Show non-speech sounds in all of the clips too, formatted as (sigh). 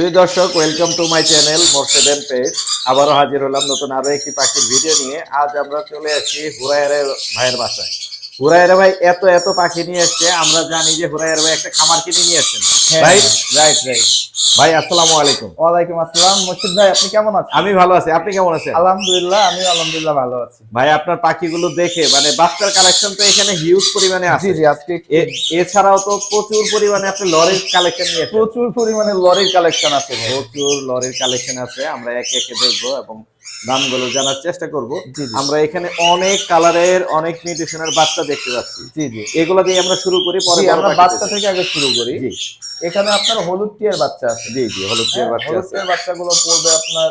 প্রিয় দর্শক welcome to my channel মোর্শেদেন পেজ আবারও হাজির হলাম নতুন আরও একটি পাখির ভিডিও নিয়ে। আজ আমরা চলে আসি হুরায়ের ভাইয়ের বাসায়। হুরায়ের ভাই এত এত পাখি নিয়ে এসছে আমরা জানি যে হুরায়ের ভাই একটা খামার কিনে নিয়ে এসছেন। ভাই? রাইট রাইট ভাই আসসালামু আলাইকুম। ওয়ালাইকুম আসসালাম। মুর্শিদ ভাই আপনি কেমন আছেন? আমি ভালো আছি। আপনি কেমন আছেন? আলহামদুলিল্লাহ আমি আলহামদুলিল্লাহ ভালো আছি। ভাই আপনার পাখিগুলো দেখে মানে বাচ্চার কালেকশন তো এখানে হিউজ পরিমাণে আছে। জি আজকে এছাড়াও তো প্রচুর পরিমাণে আপনি লরির কালেকশন নিয়ে প্রচুর পরিমাণে লরির কালেকশন আছে প্রচুর লরির কালেকশন আছে আমরা একে একে দেখব এবং দামগুলো জানার চেষ্টা করব। আমরা এখানে অনেক কালারের অনেক নিউট্রিশনের বাচ্চা দেখতে পাচ্ছি। জি জি। এগুলো দিয়ে আমরা শুরু করি পরে আমরা বাচ্চা থেকে আগে শুরু করি। জি। এখানে আপনার হলুদ টিয়ার বাচ্চা আছে। জি জি হলুদ টিয়ার হ্যাঁ, বাচ্চা হলুদ টিয়ার বাচ্চাগুলো পড়বে আপনার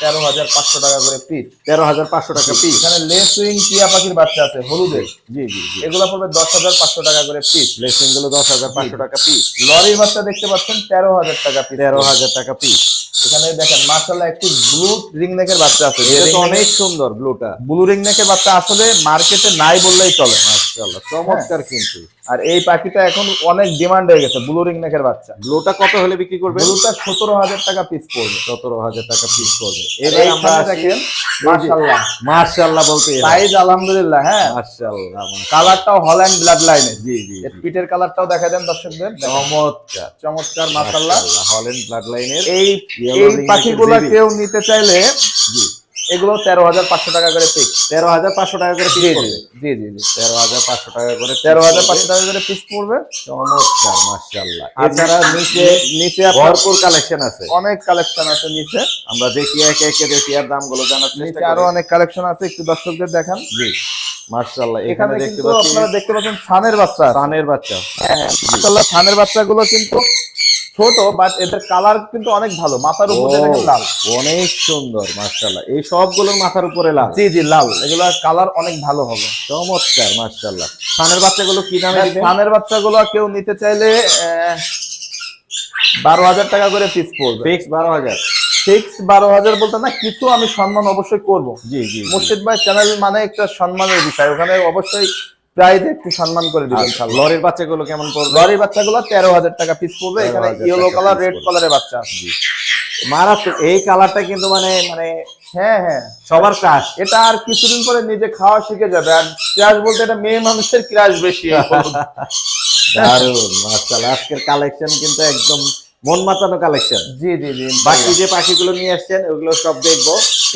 তেরো হাজার পাঁচশো টাকা করে পিস তেরো হাজার পাঁচশো টাকা পিস এখানে লেস উইং টিয়া পাখির বাচ্চা আছে হলুদের। জি জি জি। এগুলো পড়বে দশ হাজার পাঁচশো টাকা করে পিস লেসিংগুলো দশ হাজার পাঁচশো টাকা পিস লরির বাচ্চা দেখতে পাচ্ছেন তেরো হাজার টাকা পিস তেরো হাজার টাকা পিস এখানে দেখেন মার্শাল্লাহ একটি ব্লু রিং নেকের বাচ্চা আছে। অনেক সুন্দর ব্লুটা ব্লু রিং নেকের বাচ্চা আসলে মার্কেটে নাই বললেই চলে মাশাআল্লাহ চমৎকার কিন্তু। আর এই পাখিটা এখন অনেক ডিমান্ড হয়ে গেছে ব্লু রিং নেকের বাচ্চা। ব্লুটা কত হলে বিক্রি করবে? ব্লুটা সতেরো হাজার টাকা পিস পড়বে সতেরো হাজার টাকা পিস করবে এবার আমরা দেখেন মার্শাল্লাহ মার্শাল্লাহ বলতে সাইজ আলহামদুলিল্লাহ হ্যাঁ। মার্শাল্লাহ কালারটাও হল্যান্ড ব্লাড লাইনের জি জি এর কালারটাও দেখা দেন দর্শকদের। চমৎকার। চমৎকার মার্শাল্লাহ হল্যান্ড ব্লাড লাইনের এই এই পাখিগুলো কেউ নিতে চাইলে জি। এগুলো তেরো হাজার পাঁচশো টাকা করে পিস তেরো হাজার পাঁচশো টাকা করে পিস জি জি জি জি তেরো হাজার পাঁচশো টাকা করে তেরো হাজার পাঁচশো টাকা করে পিস পড়বে? চমৎকার মার্শাল্লাহ এছাড়া নিচে নিচে ভরপুর কালেকশন আছে। অনেক কালেকশন আছে নিচে। আমরা দেখি একে একে দেখি আর দামগুলো জানার নিচে আরও অনেক কালেকশন আছে একটু দর্শকদের দেখান। জি মার্শাল্লাহ এখানে দেখতে কিন্তু পাচ্ছি আপনারা দেখতে পাচ্ছেন ছানের বাচ্চা আছে। কানের বাচ্চা। মাশাআল্লাহ ছানের বাচ্চাগুলো কিন্তু ছোট বাট এদের কালার কিন্তু অনেক ভালো। মাথার উপরে লাল। অনেক সুন্দর মার্শাল্লাহ এই সবগুলোর মাথার উপরে লাল। জি জি লাল। এগুলো কালার অনেক ভালো হবে। চমৎকার মার্শাল্লাহ কানের বাচ্চাগুলো কি দামে দিবেন? ছানের বাচ্চাগুলো কেউ নিতে চাইলে বারো হাজার টাকা করে পিস পড়বে। ফিক্স বারো হাজার। ফিক্স বারো হাজার বলতে না কিছু আমি সম্মান অবশ্যই করব। জি জি জি। মুর্শিদ ভাই চ্যানেল মানে একটা সম্মানের বিষয়। ওখানে অবশ্যই প্রাইজ একটু সম্মান করে দিবেন লরির বাচ্চাগুলো কেমন পড়বে? লরির বাচ্চাগুলো তেরো হাজার টাকা পিস পড়বে এখানে ইয়েলো কালার রেড কালারের বাচ্চা। আছে মারাত্মক এই কালারটা কিন্তু মানে মানে হ্যাঁ হ্যাঁ। সবার ক্রাশ এটা আর কিছুদিন পরে নিজে খাওয়া শিখে যাবে। আর ক্রাশ বলতে এটা মেয়ে মানুষের ক্রাশ বেশি। (laughs) হলুদ। দারুণ আজকের কালেকশন কিন্তু একদম মন মাতানো কালেকশন জি জি জি বাকি যে পাখিগুলো নিয়ে আসছেন ওগুলো সব দেখব।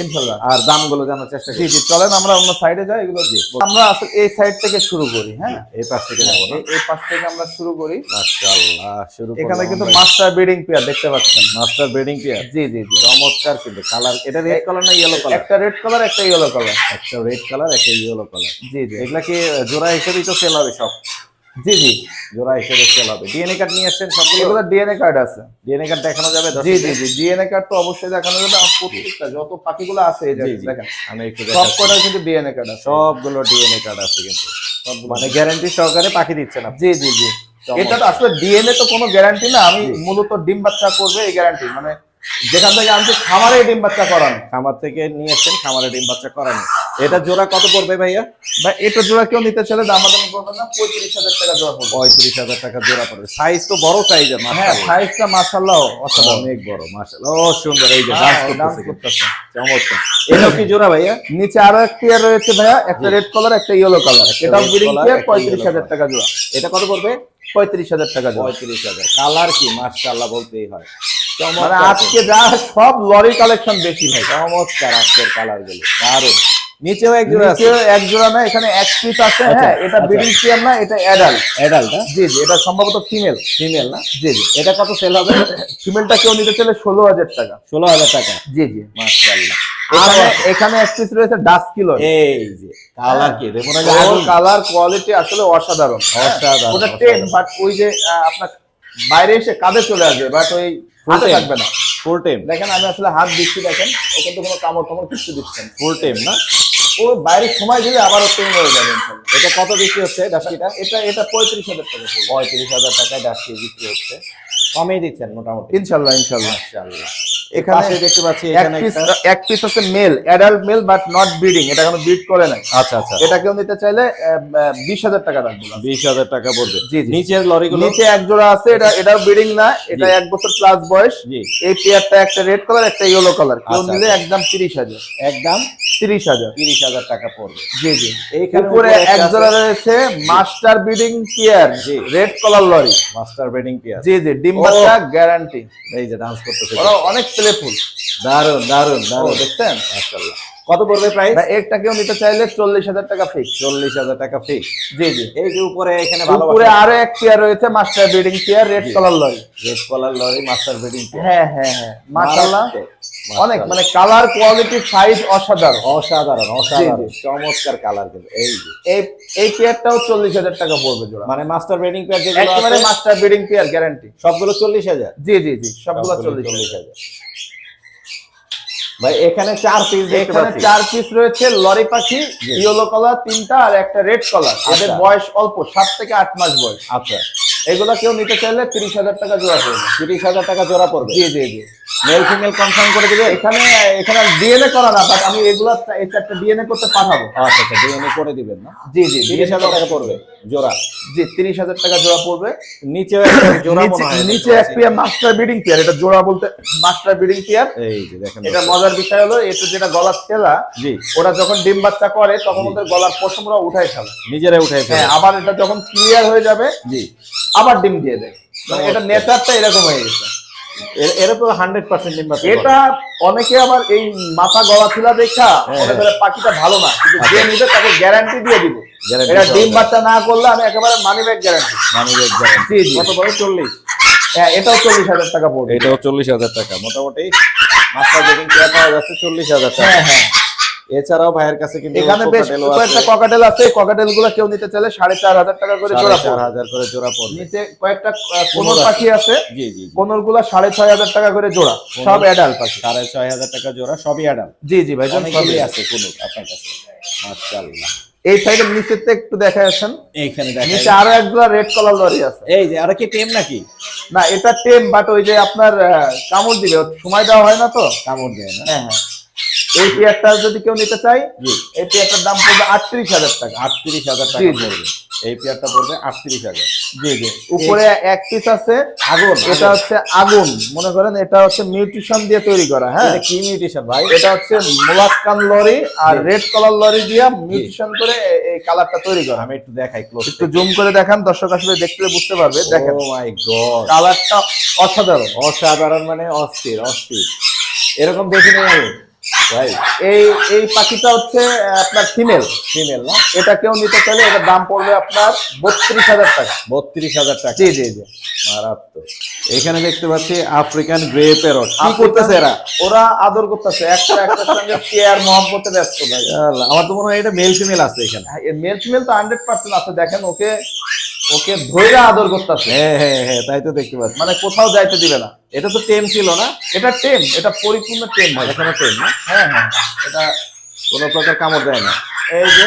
ইনশাল্লাহ। আর দামগুলো জানার চেষ্টা জি জি চলেন আমরা অন্য সাইডে যাই এগুলো জি। আমরা আসলে এই সাইড থেকে শুরু করি হ্যাঁ? এই পাশ থেকে যাব না। এই- এই পাশ থেকে আমরা শুরু করি। মাশাআল্লাহ শুরু এখানে কিন্তু মাস্টার ব্রিডিং পেয়ার দেখতে পাচ্ছেন। মাস্টার ব্রিডিং পেয়ার জি জি জি। চমৎকার কিন্তু কালার এটা রেড কালার না ইয়েলো কালার একটা রেড কালার একটা ইয়েলো কালার একটা রেড কালার একটা ইয়েলো কালার জি জি। এগুলা কি জোড়া হিসেবেই তো সেল হবে সব? জি জি। জোড়া হিসেবে সেল হবে। ডিএনএ কার্ড নিয়ে আসছেন সবগুলো? এগুলো ডিএনএ কার্ড আছে। ডিএনএ কার্ড দেখানো যাবে জি জি জি। ডিএনএ কার্ড তো অবশ্যই দেখানো যাবে। আর প্রত্যেকটা যত পাখিগুলো আছে এই জি জায়গায় জি। দেখেন আমি একটু সব কটা কিন্তু ডিএনএ কার্ড আছে। সবগুলো ডিএনএ কার্ড আছে কিন্তু। মানে গ্যারান্টি সহকারে পাখি দিচ্ছেন আপনি। জি জি জি। এটা তো আসলে ডিএনএ তো কোনো গ্যারান্টি না। আমি মূলত ডিম বাচ্চা করবে এই গ্যারান্টি মানে যেখান থেকে আমি খামারে ডিম বাচ্চা করান। খামার থেকে নিয়ে এসছেন খামারে ডিম বাচ্চা করানো। এটা জোড়া কত পড়বে ভাইয়া? ভাই এটা জোড়া কেউ নিতে চাইলে দাম আদান করবে না পঁয়ত্রিশ হাজার টাকা জোড়া পড়বে। পঁয়ত্রিশ হাজার টাকা জোড়া পড়বে। সাইজ তো বড় সাইজের হ্যাঁ সাইজটা মাশাআল্লাহ অসাধারণ। অনেক বড় মাশাআল্লাহ। ও সুন্দর এই যে হ্যাঁ, ডান্স করতেছে চমৎকার। এটা কি জোড়া ভাইয়া? নিচে আরও একটা ইয়ার রয়েছে ভাইয়া একটা রেড কালার একটা yellow colour breeding color, pair পঁয়ত্রিশ হাজার টাকা জোড়া। এটা কত পড়বে? পঁয়ত্রিশ হাজার টাকা জোড়া। পঁয়ত্রিশ হাজার। কালার কি? মাশাআল্লাহ বলতেই হয়। মানে আজকে যা সব লরি কালেকশন বেশি ভাই চমৎকার আজকের কালারগুলো। দারুণ নিচেও এক জোড়া আছে। এক জোড়া না এখানে এক পিস আছে আচ্ছা, হ্যাঁ এটা আচ্ছা। ব্রিডিং পেয়ার না এটা অ্যাডাল্ট অ্যাডাল্ট জি জি এটা সম্ভবত ফিমেল ফিমেল না? জি জি এটা কত সেল হবে? ফিমেলটা কেউ নিতে চাইলে ষোলো হাজার টাকা। ষোলো হাজার টাকা। জি জি মাশাআল্লাহ। এখানে এক পিস রয়েছে ডাস কিলো এই যে কালার কি? কালার কোয়ালিটি আসলে অসাধারণ। অসাধারণ, ওটা টেন বাট ওই যে আপনার বাইরে এসে কাঁধে চলে আসবে বাট ওই হাতে? থাকবে না। ফুল টাইম দেখেন আমি আসলে হাত দিচ্ছি দেখেন ও কিন্তু কোনো কামড় টামড় কিছু দিচ্ছে না। ফুল টাইম না? ও বাইরে সময় দিলে আবারও তিন হয়ে যাবেন ইনশাল্লাহ। এটা কত বিক্রি হচ্ছে ডাস্কিটা? এটা এটা পঁয়ত্রিশ হাজার টাকা পঁয়ত্রিশ হাজার টাকায় ডাস্কি বিক্রি হচ্ছে। কমেই দিচ্ছেন মোটামুটি। ইনশাল্লাহ ইনশাল্লাহ। মাশাআল্লাহ। এখানে দেখতে পাচ্ছি এখানে এক পিস আছে male adult male but not breeding এটা কোনো ব্রিড করে নাই। আচ্ছা আচ্ছা। এটা কেউ নিতে চাইলে বিশ হাজার টাকা রাখব বিশ হাজার টাকা পড়বে। জি। নিচের লরিগুলো নিচে এক জোড়া আছে এটা এটাও ব্রিডিং না এটা এক বছর প্লাস বয়স। জি। এই পেয়ারটা একটা রেড কালার একটা ইয়েলো কালার কেউ আচ্ছা, নিলে আচ্ছা। একদম তিরিশ হাজার। একদম তিরিশ হাজার। তিরিশ হাজার টাকা পড়বে। জি জি। এইখানে উপরে এক জোড়া রয়েছে মাস্টার ব্রিডিং পেয়ার জি। Red colour lory master breeding pair জি জি ডিম। বাচ্চা গ্যারান্টি এই যে ডান্স করতেছে। ওরা অনেক প্লেফুল দারুণ দারুণ দারুণ দেখছেন? মাশাআল্লাহ। কত পড়বে প্রাইস একটা কেউ নিতে চাইলে চল্লিশ হাজার টাকা ফিক্স চল্লিশ হাজার টাকা ফিক্স জি জি। এই যে উপরে এখানে উপরে আরও এক পেয়ার রয়েছে master breeding pair red. Colour lory. Red colour lory master breeding হ্যাঁ হ্যাঁ হ্যাঁ। মাশাআল্লাহ। অনেক মানে কালার কোয়ালিটি সাইজ অসাধারণ। অসাধারণ অসাধারণ। চমৎকার কালার কিন্তু এই এই এই পেয়ারটাও চল্লিশ হাজার টাকা পড়বে জোড়া। মানে মাস্টার বেডিং পেয়ার যেগুলো একেবারে মাস্টার ব্রিডিং পেয়ার গ্যারান্টি সবগুলো চল্লিশ হাজার? জি জি জি সবগুলো চল্লিশ চল্লিশ হাজার। ভাই এখানে চার পিস এখানে চার পিস রয়েছে লরি পাখি ইয়েলো কলার তিনটা আর একটা রেড কলার এদের আচ্ছা। বয়স অল্প সাত থেকে আট মাস বয়স। আচ্ছা। এগুলো কেউ নিতে চাইলে তিরিশ হাজার টাকা জোড়া পড়বে। তিরিশ হাজার টাকা জোড়া পড়বে। জি জি জি। মেল ফিমেল কনফার্ম করে দিবে। এখানে এখানে ডিএনএ করা না বাট আমি এগুলো এই চারটা ডিএনএ করতে পাঠাবো। আচ্ছা আচ্ছা ডিএনএ করে দিবেন না? জি জি তিরিশ হাজার টাকা পড়বে জোড়া। জি তিরিশ হাজার টাকা জোড়া পড়বে। জোড়া মনে নিচে- হয় নিচে এক পেয়ার মাস্টার ব্রিডিং পেয়ার এটা জোড়া বলতে মাস্টার ব্রিডিং পেয়ার এই যে দেখেন এটা মজার বিষয় হলো এটা যেটা গলার ছেলা জি। ওরা যখন ডিম বাচ্চা করে তখন ওদের গলার পশমরা উঠায় ফেলে। নিজেরাই উঠাই হ্যাঁ ফেলে আবার এটা যখন ক্লিয়ার হয়ে যাবে জি। আবার ডিম দিয়ে দেয়। মানে এটা নেচারটা এরকম হয়ে গেছে। এর- এরা তো হান্ড্রেড পার্সেন্ট এটা অনেকে আবার এই মাথা গলা ছিলা দেখা হ্যাঁ, মনে। করে পাখিটা ভালো না কিন্তু যে নিবে তাকে গ্যারান্টি দিয়ে দিব। এটা ডিম বাচ্চা না করলে আমি একেবারে money back guarantee money back guarantee. কত বড় চল্লিশ। হ্যাঁ এটাও চল্লিশ হাজার টাকা পড়বে। এটাও চল্লিশ হাজার টাকা মোটামুটি। মাছটা যেদিন কেয়া পাওয়া যাচ্ছে চল্লিশ হাজার টাকা হ্যাঁ হ্যাঁ। এছাড়াও ভাইয়ের কাছে কিন্তু এখানে বেশ কয়েকটা। ককাটেল আছে ককাটেলগুলো কেউ নিতে চাইলে সাড়ে চার হাজার টাকা করে জোড়া চার হাজার করে জোড়া পড়বে। নিচে কয়েকটা কোনর কোনর পাখি। আছে। জি জি। কোনরগুলা সাড়ে ছয় হাজার টাকা করে জোড়া সব কোনর- অ্যাডাল্ট পাখি। সাড়ে ছয় হাজার টাকা জোড়া সবই অ্যাডাম জি জি ভাই অনেকগুলি আছে কোনো আপনার কাছে? মাশাআল্লাহ। এই সাইডের থেকে একটু দেখা যাচ্ছেন এইখানে নিচে আরও এক জোড়া রেড কালার লরি আছে। এই যে আর কি টেম নাকি? না এটা টেম বাট ওই যে আপনার কামড় দিবে সময় দেওয়া হয় না তো? কামড় দেয় না। হ্যাঁ হ্যাঁ। এই পেয়ারটা যদি কেউ নিতে চাই এই পেয়ারটার দাম পড়বে আটত্রিশ হাজার টাকা। আটত্রিশ হাজার টাকা। পড়বে। এই পেয়ারটা পড়বে আটত্রিশ হাজার। জি জি। উপরে এক পিস আছে আগুন এটা হচ্ছে আগুন। মনে করেন এটা হচ্ছে মিউটিশন দিয়ে তৈরি করা হ্যাঁ? কি মিউটেশন ভাই? এটা হচ্ছে মোলাক্কান লরি আর রেড কালার লরি দিয়ে মিউটিশন করে এই কালারটা তৈরি করা। আমি একটু দেখাই ক্লোজ একটু জুম করে দেখান দর্শক আসলে দেখতে বুঝতে পারবে। দেখেন। Oh my god. কালারটা অসাধারণ। অসাধারণ মানে অস্থির অস্থির। এরকম দেখিনি আমি। ভাই এই এই পাখিটা হচ্ছে আপনার ফিমেল ফিমেল না? এটা কেউ নিতে চাইলে এটার দাম পড়বে আপনার বত্রিশ হাজার টাকা। বত্রিশ হাজার টাকা। জি জি জি। মারাত্মক। এখানে দেখতে পাচ্ছি আফ্রিকান গ্রে প্যারট কি করতেছে এরা? ওরা আদর করতেছে। একটা একটার সঙ্গে কেয়ার মহব্বতে ব্যস্ত ভাই। আমার তো মনে হয় এটা মেল ফিমেল আছে এখানে। মেল ফিমেল তো হান্ড্রেড পার্সেন্ট আছে। দেখেন ওকে ওকে ধৈর্য আদর করতেছে। হ্যাঁ হ্যাঁ হ্যাঁ তাই তো দেখতে পাচ্ছি। মানে কোথাও যাইতে দিবে না। এটা তো টেম ছিল না? এটা টেম এটা পরিপূর্ণ টেম ভাই এখানে টেম না? হ্যাঁ হ্যাঁ। এটা কোনো প্রকার কামড় দেয় না। এই যে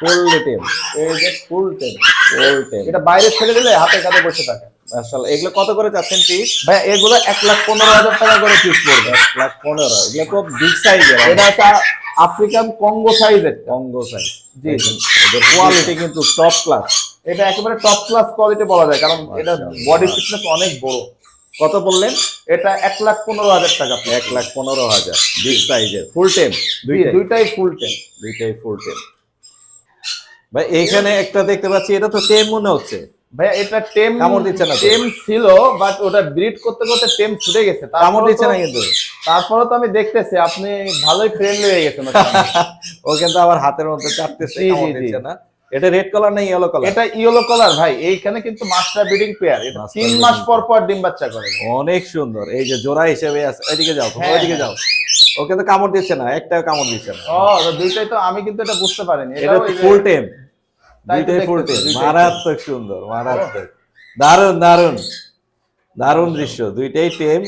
ফুললি টেম এই যে ফুল টেম ফুল টেম। এটা বাইরে ছেড়ে দিলে হাতে কাতে বসে থাকে। মাশাআল্লাহ এগুলো কত করে চাচ্ছেন পিস ভাই এগুলো এক লাখ পনেরো হাজার টাকা করে পিস পড়বে। এক লাখ পনেরো এগুলো তো বিগ সাইজের এটা একটা আফ্রিকান কঙ্গো সাইজের কঙ্গো সাইজ জি জি। কোয়ালিটি কিন্তু টপ ক্লাস এটা একেবারে টপ ক্লাস কোয়ালিটি বলা যায় কারণ এটা। বডি ফিটনেস অনেক বড়। কত বললেন? এটা এক লাখ পনেরো হাজার টাকা এক লাখ পনেরো হাজার বিগ সাইজের ফুল টেম দুইটাই। ফুল টেম দুইটাই ফুল টেম ভাই এখানে একটা দেখতে পাচ্ছি এটা তো টেম মনে হচ্ছে। ভাই এটা টেম কামড় দিচ্ছে না টেম ছিল বাট ওটা ব্রিড করতে করতে টেম ছুটে গেছে। কামড় দিচ্ছে না কিন্তু। তারপরে তো আমি দেখতেছি আপনি ভালোই ফ্রেন্ডলি হয়ে গেছেন (laughs) ও কিন্তু আবার হাতের মধ্যে চাপতেছে কামড় দিচ্ছে না। এটা রেড কালার না ইয়েলো কালার এটা ইয়েলো কালার ভাই। এইখানে কিন্তু মাস্টার ব্রিডিং পেয়ার এটা মাস পর পর ডিম বাচ্চা করে। অনেক সুন্দর। এই যে জোড়া হিসেবে আছে। ওইদিকে যাও হ্যাঁ, ওইদিকে যাও। ওকে তো কামড় দিচ্ছে না একটাও কামড় দিচ্ছে না। ও দুইটাই তো আমি কিন্তু এটা বুঝতে পারিনি। এটা ফুল টেম দুইটাই ফুল মারাত্মক সুন্দর মারাত্মক। দারুণ দারুণ দারুণ দৃশ্য। দুইটাই টেম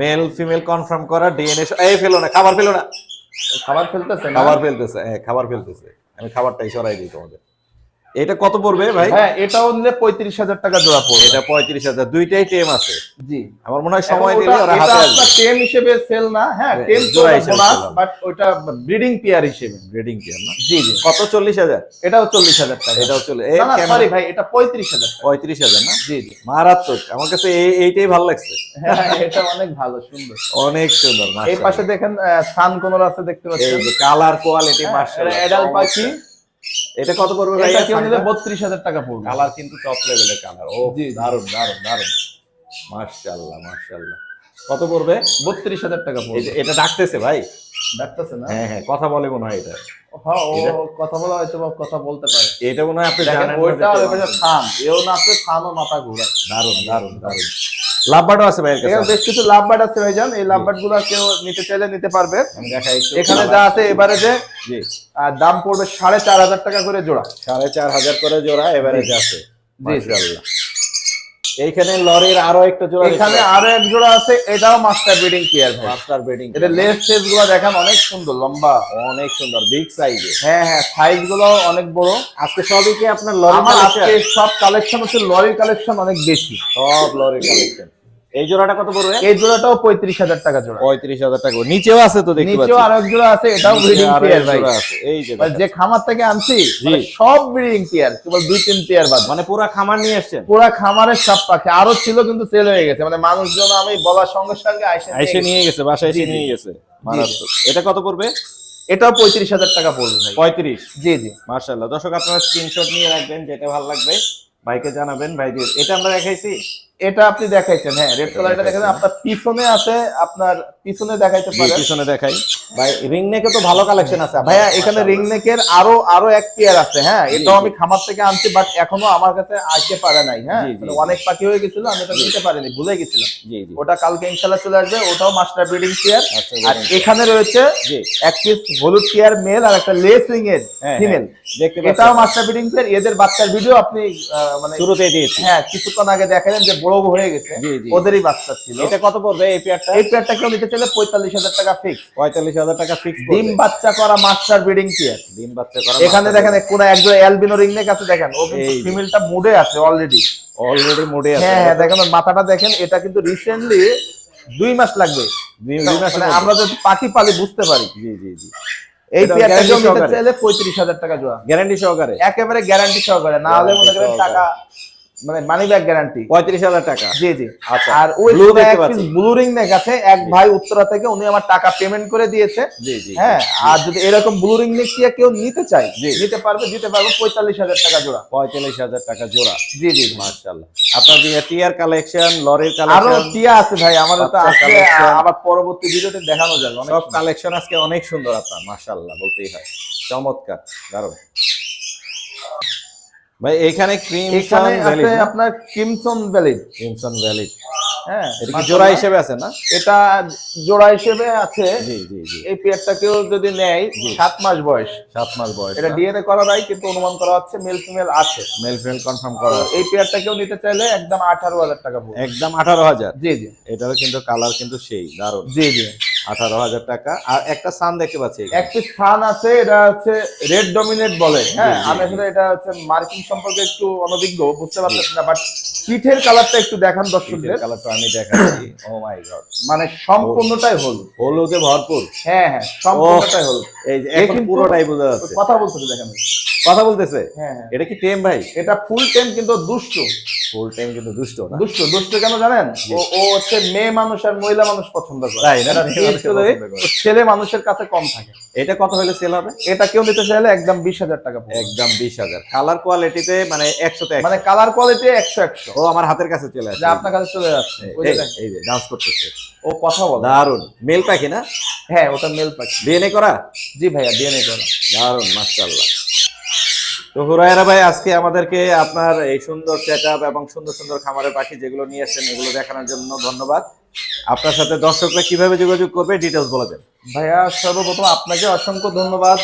মেল ফিমেল কনফার্ম করা ডিএনএ এই ফেলো না খাবার ফেলো না। খাবার ফেলতেছে খাবার ফেলতেছে হ্যাঁ খাবার ফেলতেছে। আমি খাবারটাই সরাই দিই তোমাদের। এটা কত পড়বে ভাই? হ্যাঁ এটাও নিলে পঁয়ত্রিশ হাজার টাকা জোড়া পড়বে। এটা পঁয়ত্রিশ হাজার দুইটাই টেম আছে। জি। আমার মনে হয় সময় দিলে ওরা হাতে টেম হিসেবে সেল না হ্যাঁ হ্যাঁ, টেম জোড়া বোনাস বাট ওটা ব্রিডিং পেয়ার হিসেবে। গ্রেডিং টিয়ার না? জি জি। কত চল্লিশ হাজার? এটাও চল্লিশ হাজার টাকা। এটাও চলে না সরি ভাই এটা পঁয়ত্রিশ হাজার পঁয়ত্রিশ হাজার না? জি জি। মারাত্মক। আমার কাছে এই এইটাই ভালো লাগছে। হ্যাঁ এটা অনেক ভালো সুন্দর। অনেক সুন্দর এই। পাশে দেখেন সান কোনর আছে দেখতে এই পাচ্ছেন। কালার কোয়ালিটি এটা adult পাখি। এটা কত পড়বে ভাই? এটা কেউ নিলে বত্রিশ হাজার টাকা পড়বে। কালার কিন্তু টপ লেভেলের কালার ও। দারুণ দারুণ দারুণ মাশাআল্লাহ মাশাআল্লাহ। কত পড়বে? বত্রিশ হাজার টাকা এই পড়বে। এটা ডাকতেছে ভাই। ডাকতেছে না? হ্যাঁ হ্যাঁ কথা বলে মনে হয় এটা। হ্যাঁ ও কথা বলা হয়তো বা কথা বলতে পারে। এটা মনে হয় আপনি জানেন ওইটা থান এও নাচে থানও মাথা ঘুরায় দারুণ দারুণ দারুণ লাভবার্ডও আছে ভাইয়ের কাছে। বেশ কিছু লাভবার্ড আছে ভাইজান। এই লাভগুলো কেউ নিতে চাইলে নিতে পারবে। এখানে যা আছে এবারে যে জি। দাম পড়বে সাড়ে চার হাজার টাকা করে জোড়া। সাড়ে চার হাজার করে জোড়া এবারে আছে। মাশাআল্লাহ। এইখানে লরির আরও একটা জোড়া এখানে আরও এক জোড়া আছে এটাও master breeding pair master breeding এটা লেস সেসগুলো দেখেন অনেক সুন্দর লম্বা। অনেক সুন্দর বিগ সাইজে হ্যাঁ হ্যাঁ সাইজগুলো অনেক বড়। আজকে সবই কি আপনার লরি আমার আজকে সব কালেকশন হচ্ছে লরির কালেকশন অনেক বেশি। সব লরির কালেকশন এই জোড়াটা কত পড়বে? এই জোড়াটাও পঁয়ত্রিশ হাজার টাকা জোড়া। পঁয়ত্রিশ হাজার টাকা। নিচেও আছে তো দেখতে নিচেও পাচ্ছি। আরও এক জোড়া আছে এটাও ব্রিডিং পেয়ার ভাই। এই যে মানে যে খামার থেকে আনছি মানে সব ব্রিডিং পেয়ার কেবল দুই তিন পেয়ার বাদ। মানে পুরা খামার নিয়ে এসছেন? পুরা খামারের সব পাখি আরও ছিল কিন্তু সেল হয়ে গেছে। মানে মানুষজন আমি বলার সঙ্গে সঙ্গে আইসে নিয়ে গেছে বাসায় এসে। নিয়ে গেছে। এটা কত পড়বে? এটাও পঁয়ত্রিশ হাজার টাকা পড়বে ভাই। পঁয়ত্রিশ? জি জি। মার্শাল্লাহ দর্শক আপনারা স্ক্রিনশট নিয়ে রাখবেন যেটা ভালো লাগবে ভাইকে জানাবেন ভাই দিয়ে এটা আমরা দেখাইছি এটা আপনি দেখাইছেন হ্যাঁ রেড কালারটা দেখাইছি। দেখাইছেন। আপনার পিছনে আছে আপনার পিছনে দেখাইতে পারেন। পিছনে দেখাই। ভাই রিং নেকে তো ভালো কালেকশন আছে। ভাইয়া এখানে রিং নেকের আরও আরও এক পেয়ার আছে হ্যাঁ এটাও আমি খামার থেকে আনছি বাট এখনও আমার কাছে আসতে পারে নাই হ্যাঁ। মানে অনেক পাখি হয়ে গেছিল আমি এটা নিতে পারিনি ভুলে গেছিলাম। জি জি। ওটা কালকে ইনশাল্লাহ চলে আসবে ওটাও মাস্টার ব্রিডিং পেয়ার আচ্ছা, আর এখানে রয়েছে এক পিস হলুদ পেয়ার মেল আর একটা লেস উইং এর হ্যাঁ, ফিমেল দেখতে এটাও মাস্টার ব্রিডিং পেয়ার এদের বাচ্চার ভিডিও আপনি মানে শুরুতে দিয়েছি। হ্যাঁ কিছুক্ষণ আগে দেখালেন যে বড় হয়ে গেছে। ওদেরই বাচ্চা ছিল। এটা কত পড়বে এই পেয়ারটা এই পেয়ারটা কেউ নিতে চাইলে পঁয়তাল্লিশ হাজার টাকা ফিক্স পঁয়তাল্লিশ হাজার টাকা ফিক্স ডিম বাচ্চা করা মাস্টার ব্রিডিং পেয়ার ডিম বাচ্চা করা এখানে দেখেন কোন একজন অ্যালবিনো আছে দেখেন ও কিন্তু ফিমেলটা মুডে আছে অলরেডি অলরেডি মোডে আছে। হ্যাঁ হ্যাঁ দেখেন মাথাটা দেখেন এটা কিন্তু রিসেন্টলি দুই মাস লাগবে। দুই- মানে। আমরা যদি পাখি পালি বুঝতে পারি। জি জি জি। এই পেয়ারটা কেউ নিতে চাইলে পঁয়ত্রিশ হাজার টাকা জোড়া। গ্যারান্টি সহকারে। একেবারে গ্যারান্টি সহকারে না হলে মনে করেন টাকা মানে মানি ব্যাগ গ্যারান্টি পঁয়ত্রিশ হাজার টাকা। জি জি। আচ্ছা। আর ওই। ব্লু রিং নেক আছে এক ভাই উত্তরা থেকে উনি আমার টাকা পেমেন্ট করে দিয়েছে। জি জি হ্যাঁ আর যদি এরকম ব্লু রিং নেক দিয়ে কেউ নিতে চায়? নিতে পারবে দিতে পারবে পঁয়তাল্লিশ হাজার টাকা জোড়া। পঁয়তাল্লিশ হাজার টাকা জোড়া। জি জি মার্শাল্লাহ আপনার টিয়ার কালেকশন লরির আরও টিয়া আছে ভাই আমাদের তো। আবার পরবর্তী ভিডিওতে দেখানো যাবে অনেক সব কালেকশন আজকে অনেক সুন্দর আপনার মার্শাল্লাহ বলতেই হয়। চমৎকার দারুণ। ভাই এখানে ক্রিম এখানে আছে আপনার কিমসন ভ্যালি ক্রিমসন ভ্যালি হ্যাঁ এটা কি জোড়া হিসেবে আছে না? এটা জোড়া হিসেবে আছে। জি জি জি। এই পেয়ারটাকেও যদি নেয় সাত মাস বয়স। সাত মাস বয়স এটা ডিএনএ করা নাই কিন্তু অনুমান করা হচ্ছে মেল ফিমেল আছে। মেল ফিমেল কনফার্ম করা। এই পেয়ারটাকেও নিতে চাইলে একদম আঠারো হাজার টাকা পড়বে। একদম আঠারো হাজার? জি জি। এটারও কিন্তু কালার কিন্তু সেই দারুণ। জি জি। আঠারো হাজার টাকা। আর একটা সান দেখতে পাচ্ছি এক পিস ফান আছে এটা হচ্ছে রেড ডমিনেট বলে। হ্যাঁ আমি আসলে এটা হচ্ছে মার্কিং সম্পর্কে একটু অনভিজ্ঞ বুঝতে পারতেছি না বাট পিঠের কালারটা একটু দেখান দর্শকদের। কালারটা আমি দেখাচ্ছি। ও মাই গড মানে সম্পূর্ণটাই হলুদ। হলুদে ভরপুর। হ্যাঁ হ্যাঁ সম্পূর্ণটাই হলুদ। এই যে এখন পুরোটাই বোঝা যাচ্ছে। কথা বলতেছে দেখেন। কথা বলতেছে? হ্যাঁ হ্যাঁ। এটা কি টেম ভাই? এটা ফুল টাইম কিন্তু দুষ্ট। ফুল টাইম কিন্তু দুষ্ট না। দুষ্ট দুষ্ট কেন জানেন? ও ও হচ্ছে মেয়ে মানুষ আর মহিলা মানুষ পছন্দ করে। তাই না? ও ছেলে মানুষের কাছে কম থাকে। এটা কত হলে সেল হবে? এটা কেউ নিতে চাইলে একদম বিশ হাজার টাকা একদম বিশ হাজার। কালার কোয়ালিটিতে মানে একশোতে মানে কালার কোয়ালিটি একশো একশো। ও আমার হাতের কাছে চলে আসে। আপনার কাছে চলে যাচ্ছে এই- যে ডান্স করতেছে। ও কথা বলে। দারুণ মেল পাখি না? হ্যাঁ ওটা মেল পাখি। ডিএনএ করা? জি ভাইয়া ডিএনএ করা। দারুণ মাশাআল্লাহ। তো হুরায়রা ভাই আজকে আমাদেরকে আপনার এই সুন্দর সেট এবং সুন্দর সুন্দর খামারের পাখি যেগুলো নিয়ে আসছেন এগুলো দেখানোর জন্য ধন্যবাদ। আপনার সাথে দর্শকরা কীভাবে যোগাযোগ করবে ডিটেলস বলে দেন। ভাইয়া সর্বপ্রথম আপনাকে অসংখ্য ধন্যবাদ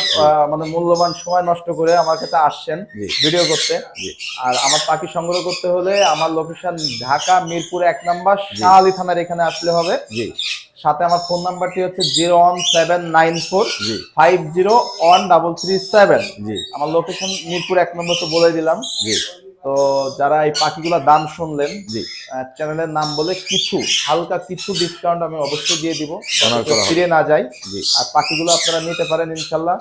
মানে মূল্যবান সময় নষ্ট করে আমার কাছে আসছেন ভিডিও করতে। আর আমার পাখি সংগ্রহ করতে হলে আমার লোকেশন ঢাকা মিরপুর এক নাম্বার শাহ আলী থানার এখানে আসলে হবে। জি। সাথে আমার ফোন নাম্বারটি হচ্ছে zero one seven nine four five zero one double three seven জি। আমার লোকেশন মিরপুর এক নম্বর তো বলে দিলাম। জি। তো যারা এই পাখিগুলোর দাম শুনলেন জি। চ্যানেলের নাম বলে কিছু হালকা কিছু ডিসকাউন্ট আমি অবশ্যই দিয়ে দিব ফিরে না যাই জি। আর পাখিগুলো আপনারা নিতে পারেন ইনশাল্লাহ।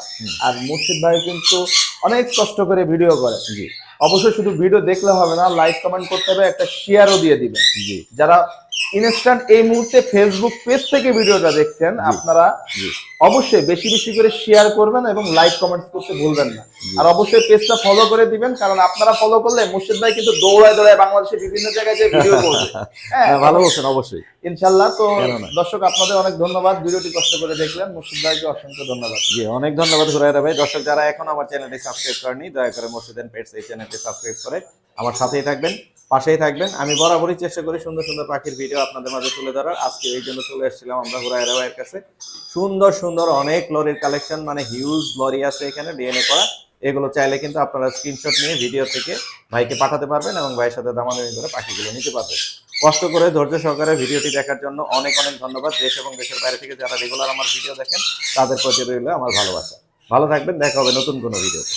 আর মুর্শিদ ভাই কিন্তু অনেক কষ্ট করে ভিডিও করে। জি। অবশ্যই শুধু ভিডিও দেখলে হবে না লাইক কমেন্ট করতে হবে একটা শেয়ারও দিয়ে দিবেন। জি। যারা ইনস্ট্যান্ট এই মুহূর্তে ফেসবুক পেজ থেকে ভিডিওটা দেখছেন আপনারা অবশ্যই বেশি বেশি করে শেয়ার করবেন এবং লাইক কমেন্ট করতে ভুলবেন না। আর অবশ্যই পেজটা ফলো করে দিবেন কারণ আপনারা ফলো করলে মুর্শিদ ভাই কিন্তু দৌড়ায় দৌড়ায় বাংলাদেশের বিভিন্ন জায়গায় যে ভিডিও করবে। (laughs) হ্যাঁ হ্যাঁ, ভালো বলছেন অবশ্যই। ইনশাল্লাহ তো দর্শক আপনাদের অনেক ধন্যবাদ ভিডিওটি কষ্ট করে দেখলেন মুর্শিদ ভাইকে অসংখ্য ধন্যবাদ। জি অনেক ধন্যবাদ হুরায়রা ভাই। দর্শক যারা এখন আমার চ্যানেলটি সাবস্ক্রাইব করেনি দয়া করে মসজিদেন পেটস এই চ্যানেলটি সাবস্ক্রাইব করে আমার সাথেই থাকবেন। পাশেই থাকবেন। আমি বরাবরই চেষ্টা করি সুন্দর সুন্দর পাখির ভিডিও আপনাদের মাঝে তুলে ধরার। আজকে এই জন্য চলে এসেছিলাম আমরা হুরায়রা ভাইয়ের কাছে। সুন্দর সুন্দর অনেক লরির কালেকশন মানে হিউজ লরি আছে এখানে ডিএনএ করা। এগুলো চাইলে কিন্তু আপনারা স্ক্রিনশট নিয়ে ভিডিও থেকে ভাইকে পাঠাতে পারবেন এবং ভাইয়ের সাথে দামাদামি করে পাখিগুলো নিতে পারবেন। কষ্ট করে ধৈর্য সহকারে ভিডিওটি দেখার জন্য অনেক অনেক ধন্যবাদ। দেশ এবং দেশের বাইরে থেকে যারা রেগুলার আমার ভিডিও দেখেন, তাদের প্রতি রইল আমার ভালোবাসা। ভালো থাকবেন, দেখা হবে নতুন কোনো ভিডিওতে